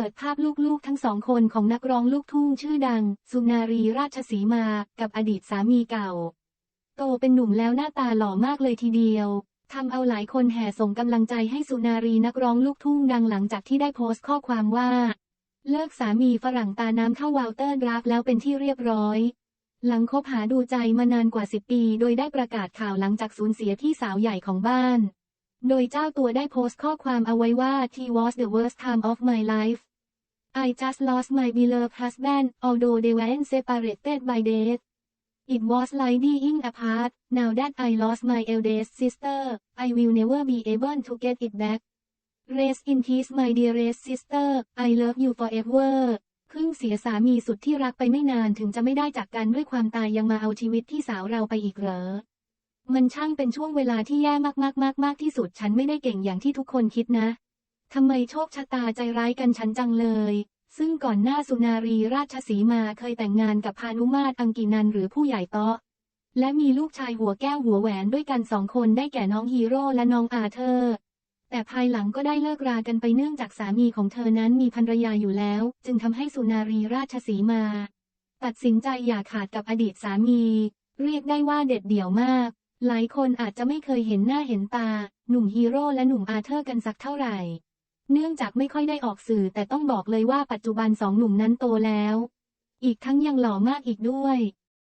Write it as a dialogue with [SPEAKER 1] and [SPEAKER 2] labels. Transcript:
[SPEAKER 1] ปิดภาพลูกๆ ทั้งสองคนของนักร้องลูกทุ่งชื่อดัง สุนารีราชสีมา กับอดีตสามีเก่า โตเป็นหนุ่มแล้วหน้าตาหล่อมากเลยทีเดียวทำเอาหลายคนแห่ส่งกำลังใจให้สุนารีนักร้องลูกทุ่งดังหลังจากที่ได้โพสต์ข้อความว่า เลิกสามีฝรั่งตาน้ำเข้าวาลเตอร์ดราฟแล้วเป็นที่เรียบร้อย หลังคบหาดูใจมานานกว่า 10 ปี โดยได้ประกาศข่าวหลังจากสูญเสียพี่สาวใหญ่ของบ้าน โดยเจ้าตัวได้โพสต์ข้อความเอาไว้ว่า He was the worst time of my life I just lost my beloved husband although they weren't separated by death It was like being apart now that I lost my eldest sister I will never be able to get it back Rest in peace my dearest sister I love you forever เพิ่งเสียสามีสุดที่รักไปไม่นานถึงจะไม่ได้จากกันด้วยความตายยังมาเอาชีวิตพี่สาวเราไปอีกเหรอ มันช่างเป็นช่วงเวลาที่แย่มากๆๆๆที่สุดฉันไม่ได้เก่งอย่างที่ทุกคนคิดนะ ทำไมโชคชะตาใจร้ายกันฉันจังเลย ซึ่งก่อนหน้าสุนารีราชสีมาเคยแต่งงานกับพานุมาตรอังกินันหรือผู้ใหญ่เตาะ และมีลูกชายหัวแก้วหัวแหวนด้วยกันสองคนได้แก่น้องฮีโร่และน้องอาเธอร์ แต่ภายหลังก็ได้เลิกรากันไปเนื่องจากสามีของเธอนั้นมีภรรยาอยู่แล้ว จึงทำให้สุนารีราชสีมา ตัดสินใจอย่าขาดกับอดีตสามี เรียกได้ว่าเด็ดเดี่ยวมาก หลายคนอาจจะไม่เคยเห็นหน้าเห็นตา หนุ่มฮีโร่และหนุ่มอาเธอร์กันสักเท่าไหร่ เนื่องจากไม่ค่อยได้ออกสื่อแต่ต้องบอกเลยว่าปัจจุบันสองหนุ่มนั้นโตแล้ว อีกทั้งยังหล่อมากอีกด้วย